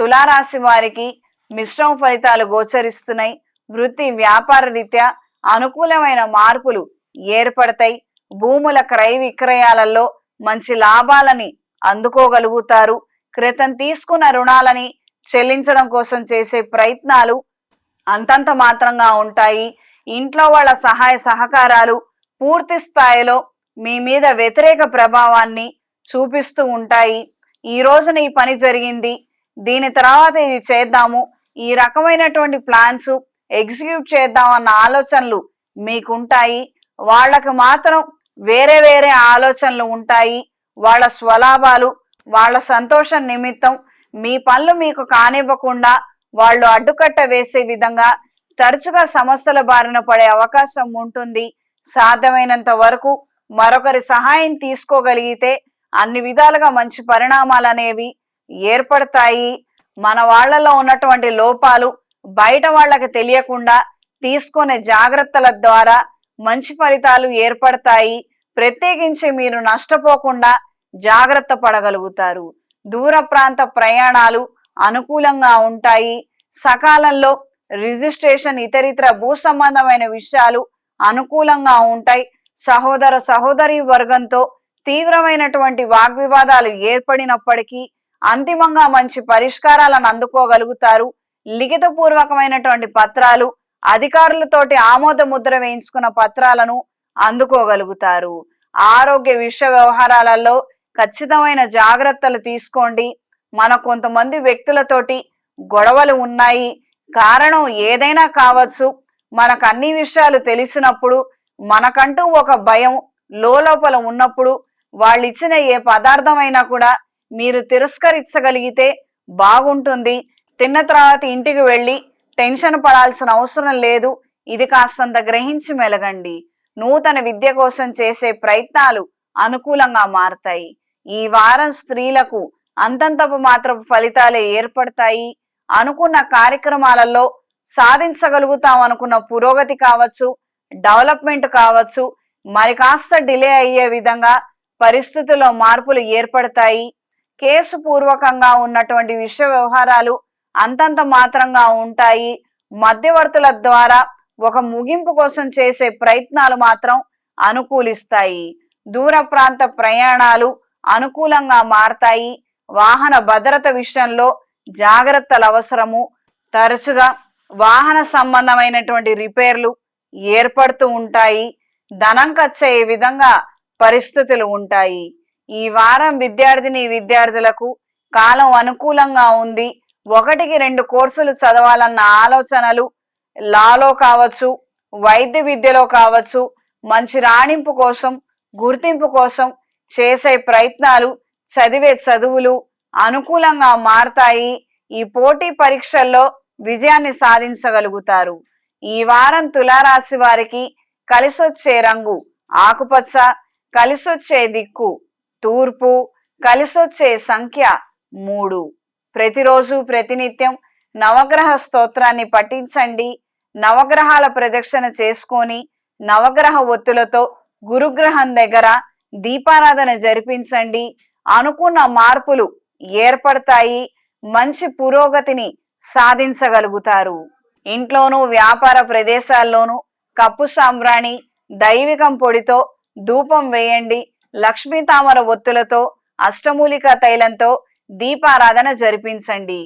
తులారాశి వారికి మిశ్రమ ఫలితాలు గోచరిస్తున్నాయి. వృత్తి వ్యాపార రీత్యా అనుకూలమైన మార్పులు ఏర్పడతాయి. భూముల క్రయ విక్రయాలలో మంచి లాభాలని అందుకోగలుగుతారు. క్రితం తీసుకున్న రుణాలని చెల్లించడం కోసం చేసే ప్రయత్నాలు అంతంత మాత్రంగా ఉంటాయి. ఇంట్లో వాళ్ళ సహాయ సహకారాలు పూర్తి స్థాయిలో మీ మీద వ్యతిరేక ప్రభావాన్ని చూపిస్తూ ఉంటాయి. ఈ రోజున ఈ పని జరిగింది. దీని తర్వాత ఇది చేద్దాము. ఈ రకమైనటువంటి ప్లాన్స్ ఎగ్జిక్యూట్ చేద్దాం అన్న ఆలోచనలు మీకుంటాయి. వాళ్ళకు మాత్రం వేరే వేరే ఆలోచనలు ఉంటాయి. వాళ్ళ స్వలాభాలు వాళ్ళ సంతోషం నిమిత్తం మీ పనులు మీకు కానివ్వకుండా వాళ్ళు అడ్డుకట్ట వేసే విధంగా తరచుగా సమస్యల బారిన పడే అవకాశం ఉంటుంది. సాధ్యమైనంత వరకు మరొకరి సహాయం తీసుకోగలిగితే అన్ని విధాలుగా మంచి పరిణామాలు అనేవి ఏర్పడతాయి. మన వాళ్ళలో ఉన్నటువంటి లోపాలు బయట వాళ్ళకి తెలియకుండా తీసుకునే జాగ్రత్తల ద్వారా మంచి ఫలితాలు ఏర్పడతాయి. ప్రత్యేకించి మీరు నష్టపోకుండా జాగ్రత్త పడగలుగుతారు. దూర ప్రాంత ప్రయాణాలు అనుకూలంగా ఉంటాయి. సకాలంలో రిజిస్ట్రేషన్ ఇతరితర భూ సంబంధమైన విషయాలు అనుకూలంగా ఉంటాయి. సహోదర సహోదరి వర్గంతో తీవ్రమైనటువంటి వాగ్వివాదాలు ఏర్పడినప్పటికీ అంతిమంగా మంచి పరిష్కారాలను అందుకోగలుగుతారు. లిఖిత పూర్వకమైనటువంటి పత్రాలు అధికారులతోటి ఆమోద ముద్ర వేయించుకున్న పత్రాలను అందుకోగలుగుతారు. ఆరోగ్య విషయ వ్యవహారాలలో ఖచ్చితమైన జాగ్రత్తలు తీసుకోండి. మన కొంతమంది వ్యక్తులతోటి గొడవలు ఉన్నాయి. కారణం ఏదైనా కావచ్చు. మనకు అన్ని విషయాలు తెలిసినప్పుడు మనకంటూ ఒక భయం లోపల ఉన్నప్పుడు వాళ్ళు ఇచ్చిన ఏ పదార్థమైనా కూడా మీరు తిరస్కరించగలిగితే బాగుంటుంది. తిన్న తర్వాత ఇంటికి వెళ్ళి టెన్షన్ పడాల్సిన అవసరం లేదు. ఇది కాస్తంత గ్రహించి మెలగండి. నూతన విద్య కోసం చేసే ప్రయత్నాలు అనుకూలంగా మారతాయి. ఈ వారం స్త్రీలకు అంతంతపు మాత్రం ఫలితాలే ఏర్పడతాయి. అనుకున్న కార్యక్రమాలలో సాధించగలుగుతాం అనుకున్న పురోగతి కావచ్చు డెవలప్మెంట్ కావచ్చు మరి కాస్త డిలే అయ్యే విధంగా పరిస్థితుల్లో మార్పులు ఏర్పడతాయి. కేసు పూర్వకంగా ఉన్నటువంటి విషయ వ్యవహారాలు అంతంత మాత్రంగా ఉంటాయి. మధ్యవర్తుల ద్వారా ఒక ముగింపు కోసం చేసే ప్రయత్నాలు మాత్రం అనుకూలిస్తాయి. దూర ప్రాంత ప్రయాణాలు అనుకూలంగా మారతాయి. వాహన భద్రత విషయంలో జాగ్రత్తలు అవసరము. తరచుగా వాహన సంబంధమైనటువంటి రిపేర్లు ఏర్పడుతూ ఉంటాయి. ధనం ఖర్చయ్యే విధంగా పరిస్థితులు ఉంటాయి. ఈ వారం విద్యార్థిని విద్యార్థులకు కాలం అనుకూలంగా ఉంది. ఒకటికి రెండు కోర్సులు చదవాలన్న ఆలోచనలు లాలో కావచ్చు వైద్య విద్యలో కావచ్చు మంచి రాణింపు కోసం గుర్తింపు కోసం చేసే ప్రయత్నాలు చదివే చదువులు అనుకూలంగా మారతాయి. ఈ పోటీ పరీక్షల్లో విజయాన్ని సాధించగలుగుతారు. ఈ వారం తులారాశి వారికి కలిసొచ్చే రంగు ఆకుపచ్చ కలిసొచ్చే దిక్కు తూర్పు కలిసొచ్చే సంఖ్య మూడు. ప్రతిరోజు ప్రతినిత్యం నవగ్రహ స్తోత్రాన్ని పఠించండి. నవగ్రహాల ప్రదక్షిణ చేసుకొని నవగ్రహ ఒత్తులతో గురుగ్రహం దగ్గర దీపారాధన జరిపించండి. అనుకున్న మార్పులు ఏర్పడతాయి. మంచి పురోగతిని సాధించగలుగుతారు. ఇంట్లోనూ వ్యాపార ప్రదేశాల్లోనూ కప్పు సాంబ్రాణి దైవికం పొడితో ధూపం వేయండి. లక్ష్మీ తామర ఒత్తులతో అష్టమూలిక తైలంతో దీపారాధన జరిపించండి.